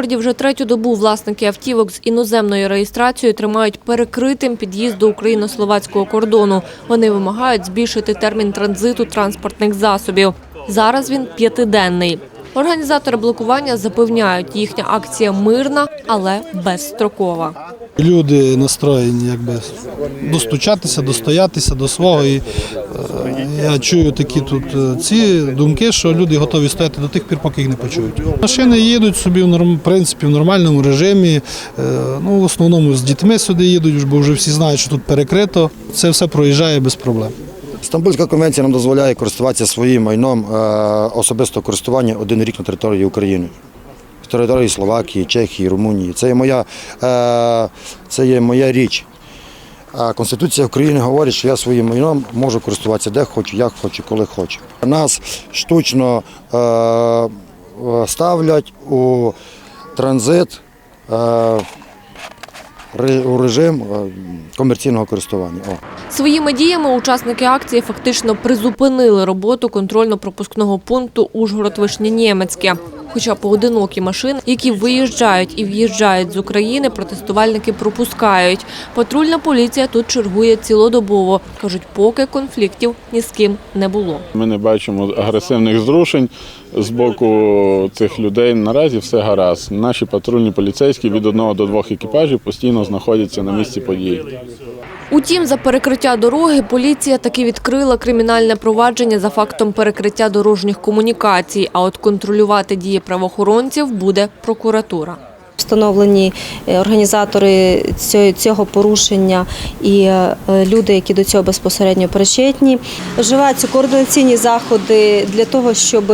Ужгороді вже третю добу власники автівок з іноземною реєстрацією тримають перекритим під'їзд до україно-словацького кордону. Вони вимагають збільшити термін транзиту транспортних засобів. Зараз він п'ятиденний. Організатори блокування запевняють, їхня акція мирна, але безстрокова. Люди настроєні якби достучатися, достоятися до свого. І я чую такі тут е, ці думки, що люди готові стояти до тих пір, поки їх не почують. Машини їдуть собі в принципі в нормальному режимі. Е, Ну, в основному з дітьми сюди їдуть, бо вже всі знають, що тут перекрито. Це все проїжджає без проблем. Стамбульська конвенція нам дозволяє користуватися своїм майном е, особистого користування один рік на території України. Території Словакії, Чехії, Румунії. Це є моя, е, це є моя річ. Конституція України говорить, що я своїм майном можу користуватися де хочу, як хочу, коли хочу. Нас штучно е, ставлять у транзит е, у режим е, комерційного користування. О. Своїми діями учасники акції фактично призупинили роботу контрольно-пропускного пункту Ужгород-Вишнянємецьке. Хоча поодинокі машини, які виїжджають і в'їжджають з України, протестувальники пропускають. Патрульна поліція тут чергує цілодобово. Кажуть, поки конфліктів ні з ким не було. Ми не бачимо агресивних зрушень з боку цих людей. Наразі все гаразд. Наші патрульні поліцейські від одного до двох екіпажів постійно знаходяться на місці події. Утім, за перекриття дороги поліція таки відкрила кримінальне провадження за фактом перекриття дорожніх комунікацій. А от контролювати дії правоохоронців буде прокуратура. Встановлені е, організатори цього- порушення і е, люди, які до цього безпосередньо причетні. Вживаються координаційні заходи для того, щоб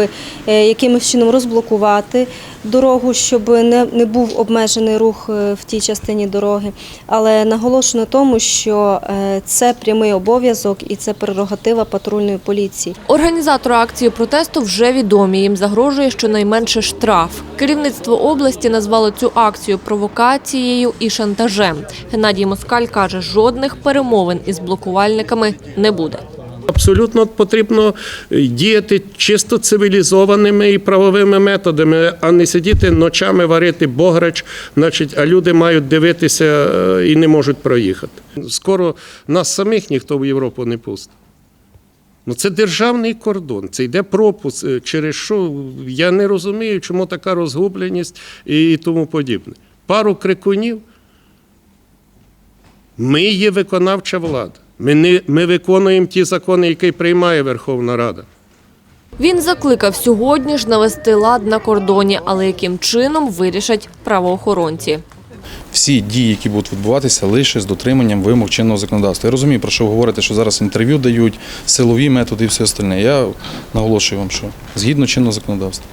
е, якимось чином розблокувати дорогу, щоб не, не був обмежений рух е, в тій частині дороги. Але наголошую на тому, що е, це прямий обов'язок і це прерогатива патрульної поліції. Організатори акції протесту вже відомі. Їм загрожує щонайменше штраф. Керівництво області назвало цю акцію провокацією і шантажем. Геннадій Москаль каже, жодних перемовин із блокувальниками не буде. Абсолютно потрібно е, діяти чисто цивілізованими і правовими методами, а не сидіти ночами варити бограч, значить, а люди мають дивитися е, і не можуть проїхати. Скоро нас самих ніхто в Європу не пустить. Ну, це державний кордон, це йде пропуск, е, через що я не розумію, чому така розгубленість і тому подібне. Пару крикунів. Ми є виконавча влада. Ми, не, ми виконуємо ті закони, які приймає Верховна Рада. Він закликав сьогодні ж навести лад на кордоні, але яким чином вирішать правоохоронці. всі дії, які будуть відбуватися, лише з дотриманням вимог чинного законодавства. Я розумію, про що ви говорите, що зараз інтерв'ю дають, силові методи і все остальне. Я наголошую вам, що згідно чинного законодавства.